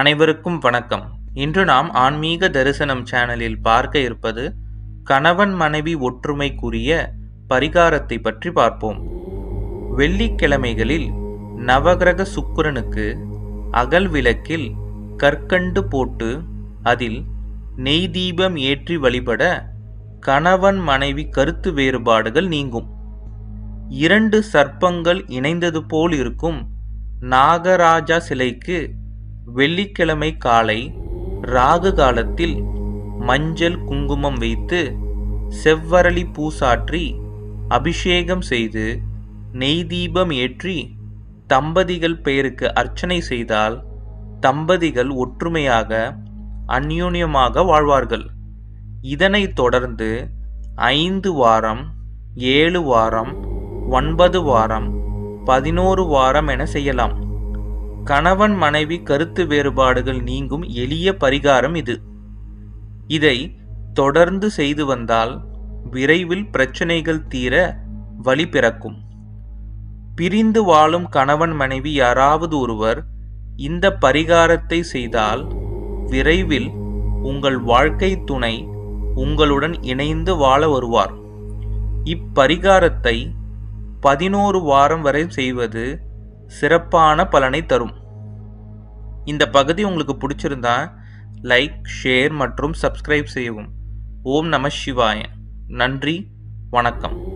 அனைவருக்கும் வணக்கம். இன்று நாம் ஆன்மீக தரிசனம் சேனலில் பார்க்க இருப்பது கணவன் மனைவி ஒற்றுமைக்குரிய பரிகாரத்தை பற்றி பார்ப்போம். வெள்ளிக்கிழமைகளில் நவகிரக சுக்கிரனுக்கு அகல் விளக்கில் கற்கண்டு போட்டு அதில் நெய் தீபம் ஏற்றி வழிபட கணவன் மனைவி கருத்து வேறுபாடுகள் நீங்கும். இரண்டு சர்ப்பங்கள் இணைந்தது போல் இருக்கும் நாகராஜா சிலைக்கு வெள்ளிக்கிழமை காலை ராகு காலத்தில் மஞ்சள் குங்குமம் வைத்து செவ்வரளி பூசாற்றி அபிஷேகம் செய்து நெய் தீபம் ஏற்றி தம்பதிகள் பெயருக்கு அர்ச்சனை செய்தால் தம்பதிகள் ஒற்றுமையாக அந்யோன்யமாக வாழ்வார்கள். இதனைத் தொடர்ந்து ஐந்து வாரம் ஏழு வாரம் ஒன்பது வாரம் பதினோரு வாரம் என செய்யலாம். கணவன் மனைவி கருத்து வேறுபாடுகள் நீங்கும் எளிய பரிகாரம் இது. இதை தொடர்ந்து செய்து வந்தால் விரைவில் பிரச்சனைகள் தீர வழி பிறக்கும். பிரிந்து வாழும் கணவன் மனைவி யாராவது ஒருவர் இந்த பரிகாரத்தை செய்தால் விரைவில் உங்கள் வாழ்க்கை துணை உங்களுடன் இணைந்து வாழ வருவார். இப்பரிகாரத்தை பதினோரு வாரம் வரை செய்வது சிறப்பான பலனை தரும். இந்த பகுதி உங்களுக்கு பிடிச்சிருந்தா லைக் ஷேர் மற்றும் சப்ஸ்கிரைப் செய்யவும். ஓம் நம சிவாய. நன்றி வணக்கம்.